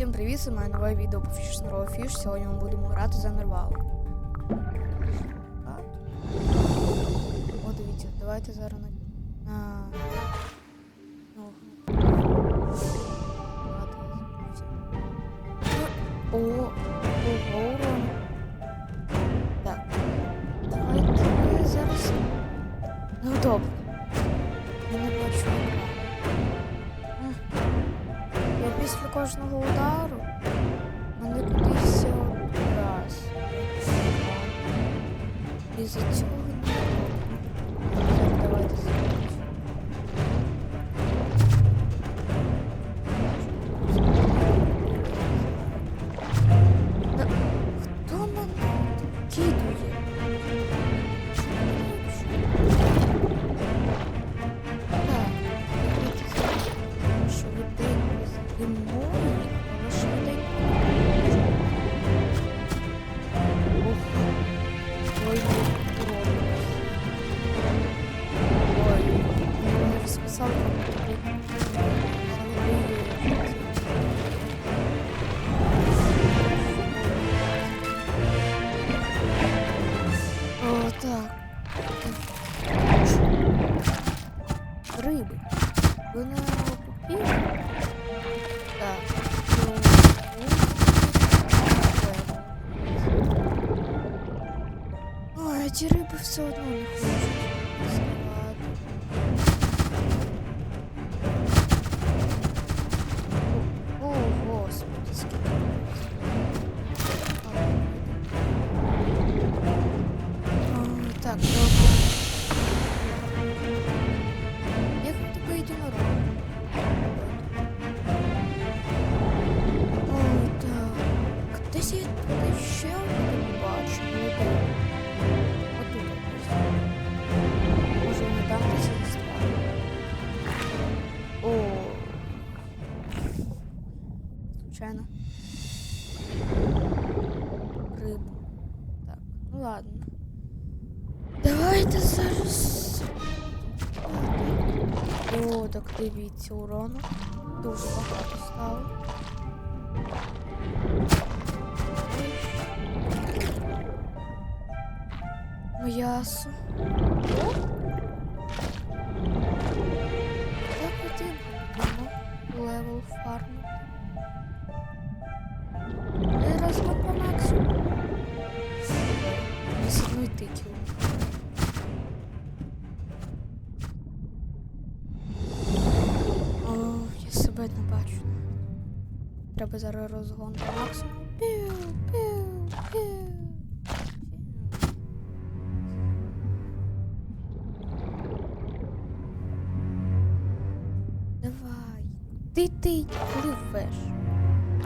Всім привіт, це моє нове відео по фіш Нервал Фіш. Сьогодні ми будемо грати за Нервал. О, дивіться, давайте зараз на. на... О, ого. Так. Давайте зараз. Ну добре. Я не бачу кожного удару мене кудись раз. І за цього Риби. Ви не купили? Так. Ой, а рыбы риби все одно не хочуть. Случайно. Рибу. Так, ну ладно. Давайте зараз. О, так дивіться, урону. Дуже багато стало. М'ясо. Треба зараз розгон по максимуму. Піу. Давай. Ти ти пливеш.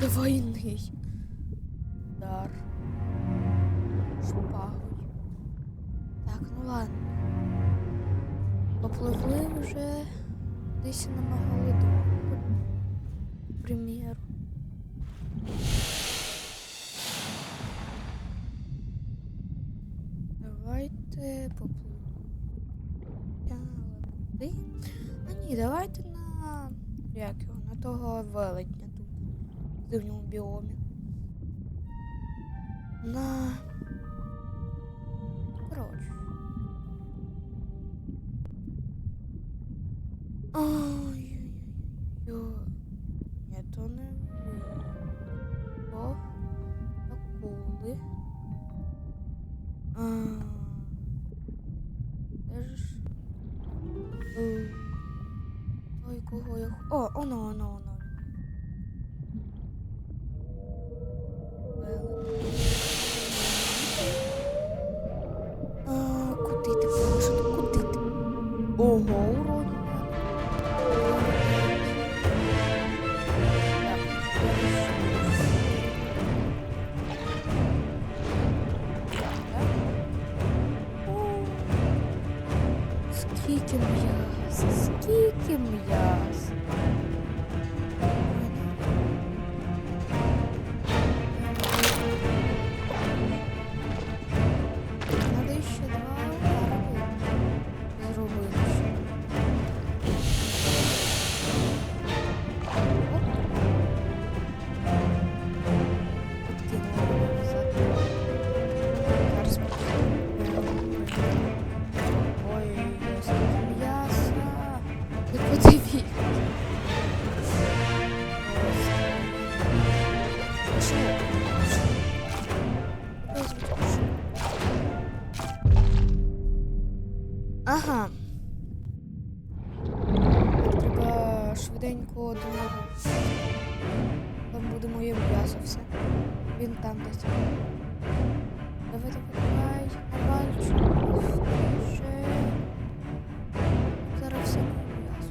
Давай ний. Дар. Шпагою. Так, ну ладно. Попливли вже десь на Магалиду. Примеру. Давайте попливемо. А ні, давайте на. Як його? На того велетня тут. В дивному біомі. На. Коротше. Ой-ой-ой. Ні, то не. О, акули. А. я... х- Ага. Треба швиденько до нього. Там буде моє м'ясо все. Він там десь. Давайте давай, давай, ще. Зараз все м'ясо.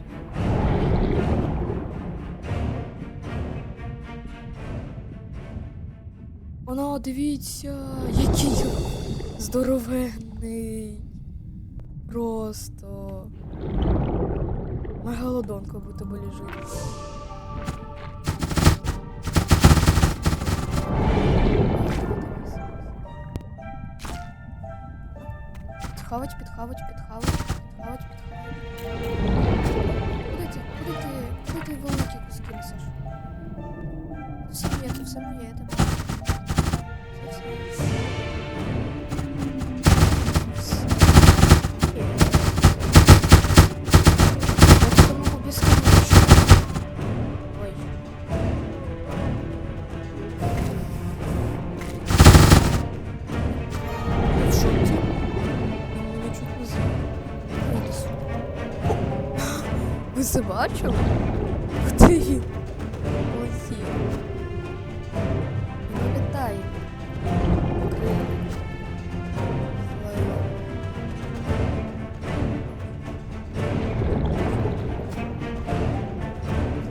Воно, дивіться, який здоровенний. Просто. Мегалодон, как будто бы лежит. Підхавать, підхавать, підхавать, підхавать, підхавать. Ви це бачили? Хто він? Ось є.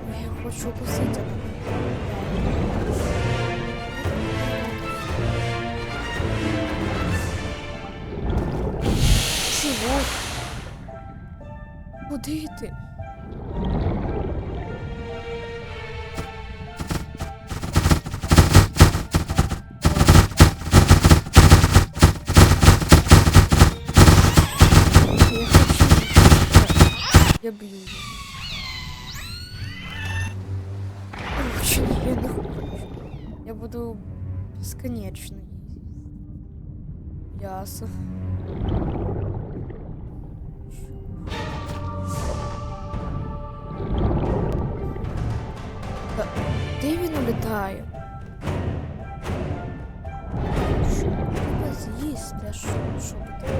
Ой, Я хочу укусити. Чого? Куди ти? Безконечно їздити. Ясно. Та Де він улітає? Що? Треба з'їсти, що, що буде?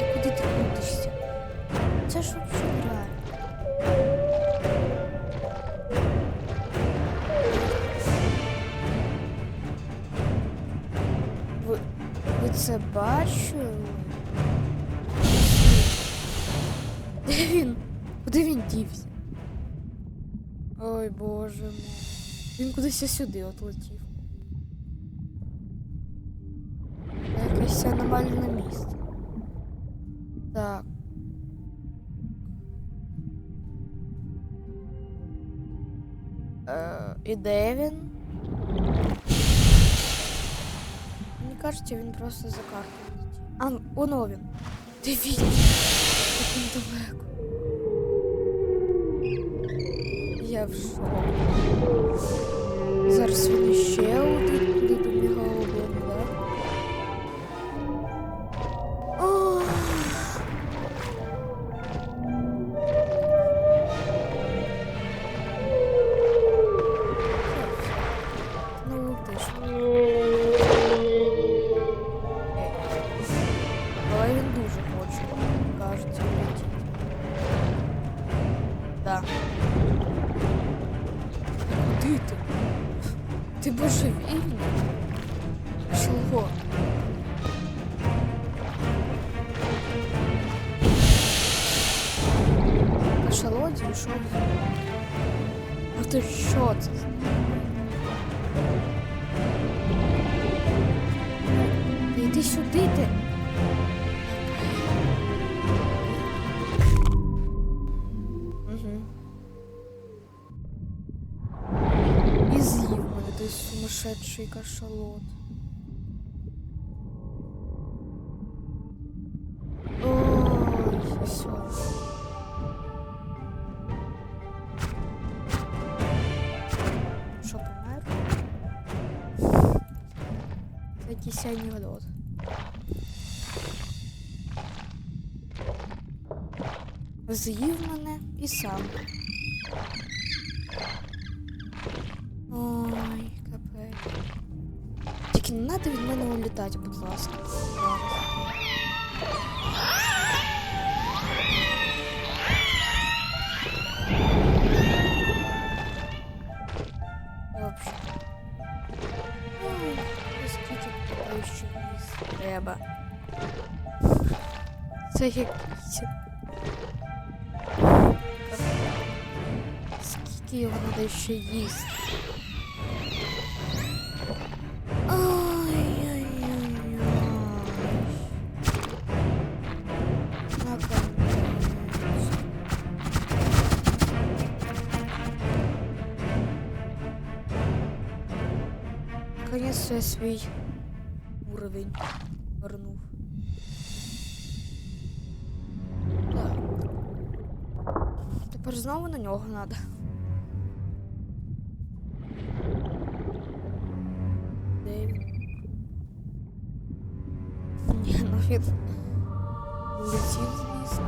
І куди ти крутишся? Це ж взагалі це бачили? Де він? Куди він дівся? Ой, боже мой. Він кудись сюди от летів. На Якесь аномальне місце. Так. Е, і де він? Мені кажеться, він просто за картою. А, воно він. Дивіться, як він далеко. Я в шоку. Зараз він ще один що? Та сюди ти. Угу. І з'їв мене той сумасшедший кашалот. З'їв мене і сам. Ой, капець. Тільки не треба від мене улітати, будь ласка. Треба. Це якийсь. Скільки його треба ще їсти? Ай-яй-яй-яй. Наконец. Наконец я свій уровень вернув. Тепер знову на нього треба. Ні, ну він летів, звісно.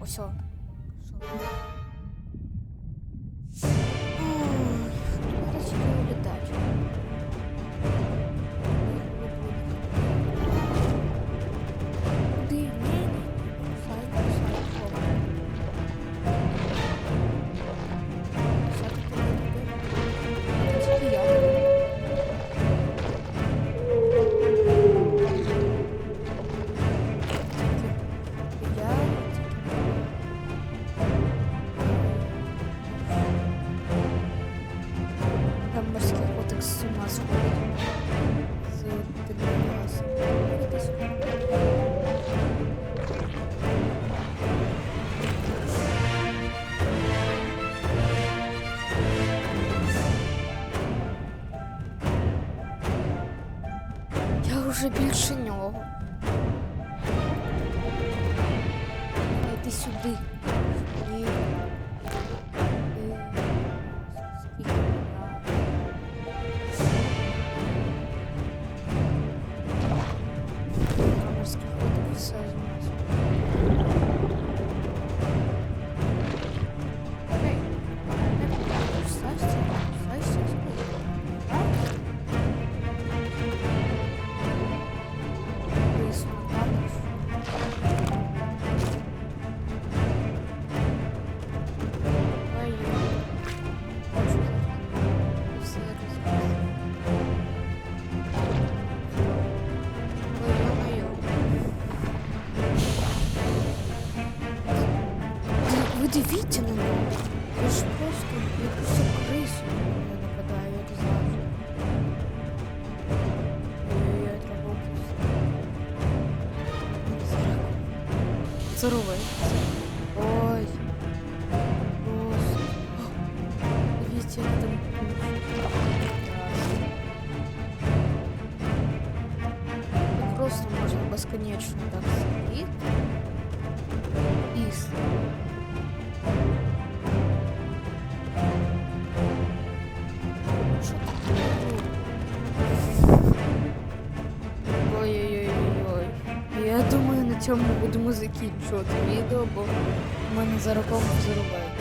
Ось. Вже більше нього. Йди сюди. Здоровий. Ой. Просто. Дивіться, як там Тут просто можна безконечно так сидіти. І с- На цьому будемо закінчувати відео, бо в мене за. Всім пока.